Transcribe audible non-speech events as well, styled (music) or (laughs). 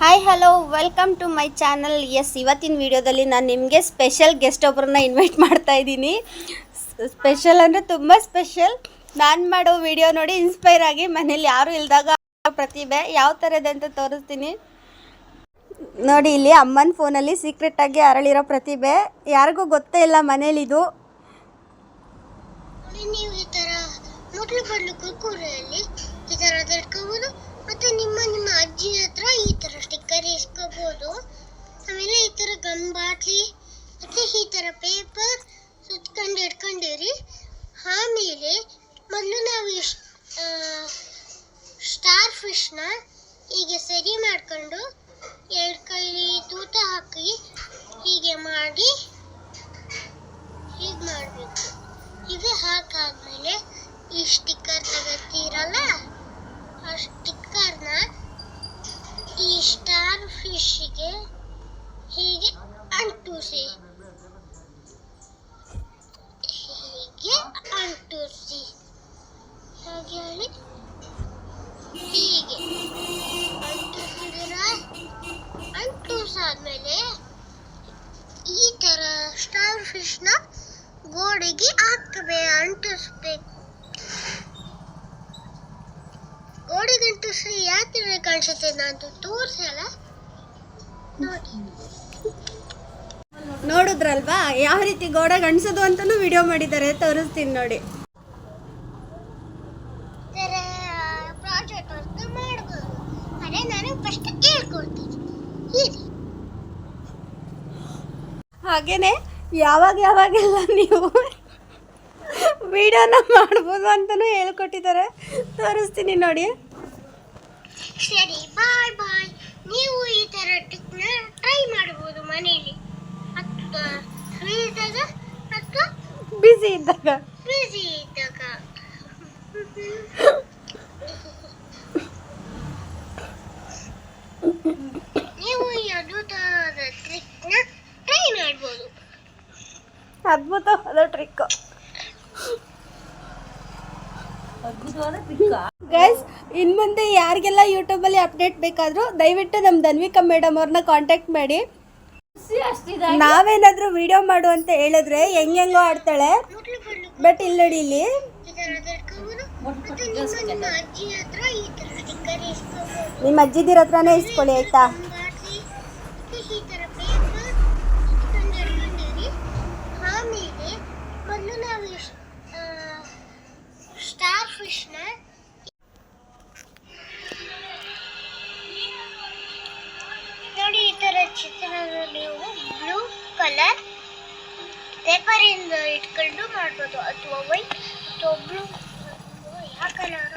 Hi hello welcome to my channel S ಇವತ್ತಿನ ವಿಡಿಯೋದಲ್ಲಿ ನಾನು ನಿಮಗೆ ಸ್ಪೆಷಲ್ ಗೆಸ್ಟ್ ಒಬ್ಬರನ್ನ ಇನ್ವೈಟ್ ಮಾಡ್ತಾ ಇದ್ದೀನಿ. ಸ್ಪೆಷಲ್ ಅಂದರೆ ತುಂಬ ಸ್ಪೆಷಲ್ ನಾನು ಮಾಡೋ ವಿಡಿಯೋ ನೋಡಿ ಇನ್ಸ್ಪೈರ್ ಆಗಿ ಮನೇಲಿ ಯಾರೂ ಇಲ್ದಾಗ ಪ್ರತಿಭೆ ಯಾವ ಥರ ಇದೆ ಅಂತ ತೋರಿಸ್ತೀನಿ. ನೋಡಿ, ಇಲ್ಲಿ ಅಮ್ಮನ ಫೋನಲ್ಲಿ ಸೀಕ್ರೆಟಾಗಿ ಅರಳಿರೋ ಪ್ರತಿಭೆ. ಯಾರಿಗೂ ಗೊತ್ತೇ ಇಲ್ಲ ಮನೇಲಿದು. ನೀವು ಈ ತರ ಫಿಶ್ನ ಹೀಗೆ ಸರಿ ಮಾಡ್ಕೊಂಡು ಎರಡು ಕೈಲಿ ತೂತ ಹಾಕಿ ಹೀಗೆ ಮಾಡಿ ಹೀಗೆ ಮಾಡಬೇಕು. ಹೀಗೆ ಹಾಕಾದ್ಮೇಲೆ ಈ ಸ್ಟಿಕ್ಕರ್ ತಗೋತೀರಲ್ಲ ಆ ಸ್ಟಿಕ್ಕರ್ನ ಈ ಸ್ಟಾರ್ ಫಿಶ್ಗೆ ತರ ಸ್ಟಾರ್ ಫಿಶ್ನ ಗೋಡೆಗೆ ಹಾಕಬೇ ಅಂಟಿಸ್ಬೇಕು. ಗೋಡೆಗೆ ಅಂಟಿಸಿ ಯಾಕೆ ಕಾಣಿಸುತ್ತೆ ನಾನು ತೋರಿಸಲ್ಲ? ನೋಡಿ. ನೋಡಿದ್ರಲ್ವಾ? ಯಾವ ರೀತಿ ಗೋಡೆ ಗಣಿಸೋದು ಅಂತಲೂ ವಿಡಿಯೋ ಮಾಡಿದ್ದಾರೆ ತೋರಿಸ್ತೀನಿ ನೋಡಿ. ಪ್ರಾಜೆಕ್ಟ್ ವರ್ಕ್ ಮಾಡ್ಬೋದು. ಅದೇ ನಾನು ಫಸ್ಟ್ ಹೇಳ್ಕೊಡ್ತೀನಿ ಹಾಗೇನೆ ಯಾವಾಗ ಯಾವಾಗೆಲ್ಲ ನೀವು ವಿಡಿಯೋನ ಮಾಡ್ಬೋದು ಅಂತಲೂ ಹೇಳ್ಕೊಟ್ಟಿದ್ದಾರೆ. ತೋರಿಸ್ತೀನಿ ನೋಡಿ. ಸರಿ ಬಾಯ್ ಬಾಯ್ ನೀವು ಈ ತರ ಟ್ರಿಕ್ನ ಟ್ರೈ ಮಾಡ್ಬೋದು ಮನೇಲಿ. ಹತ್ತು ಫ್ರೀ ಇದ್ದಾಗ ಮತ್ತು ಬ್ಯುಸಿ ಇದ್ದಾಗ. ಬ್ಯುಸಿ ಇದ್ದಾಗ (laughs) ನೀವು ಈ ಅದ್ಭುತವಾದ ಟ್ರಿಕ್ನ ಟ್ರೈ ಮಾಡ್ಬೋದು ಅದ್ಭುತವಾದ ಟ್ರಿಕ್ ಗೈಸ್ ಇನ್ನು ಮುಂದೆ ಯಾರಿಗೆಲ್ಲ ಯೂಟ್ಯೂಬಲ್ಲಿ ಅಪ್ಡೇಟ್ ಬೇಕಾದರೂ ದಯವಿಟ್ಟು ನಮ್ಮ ಧನ್ವಿಕಾ ಮೇಡಮ್ ಅವ್ರನ್ನ ಕಾಂಟ್ಯಾಕ್ಟ್ ಮಾಡಿ. ನಾವೇನಾದರೂ ವಿಡಿಯೋ ಮಾಡು ಅಂತ ಹೇಳಿದ್ರೆ ಹೆಂಗೆಂಗೋ ಆಡ್ತಾಳೆ. ಬಟ್ ಇಲ್ಲಿ ನೋಡಿ ಇಲ್ಲಿ. ನಿಮ್ಮ ಅಜ್ಜಿದಿರ ಹತ್ರನೇ ಇಸ್ಕೊಳ್ಳಿ ಆಯ್ತಾ? ನಾವು ಸ್ಟಾರ್ ಫಿಶ್ನ ನೋಡಿ ಈ ತರ ಚಿತ್ರದಲ್ಲಿ ನೀವು ಬ್ಲೂ ಕಲರ್ ಪೇಪರಿಂದ ಇಟ್ಕೊಂಡು ಮಾಡ್ಬೋದು ಅಥವಾ ವೈಟ್ ಅಥವಾ ಬ್ಲೂ ಯಾವ ಕಲರ್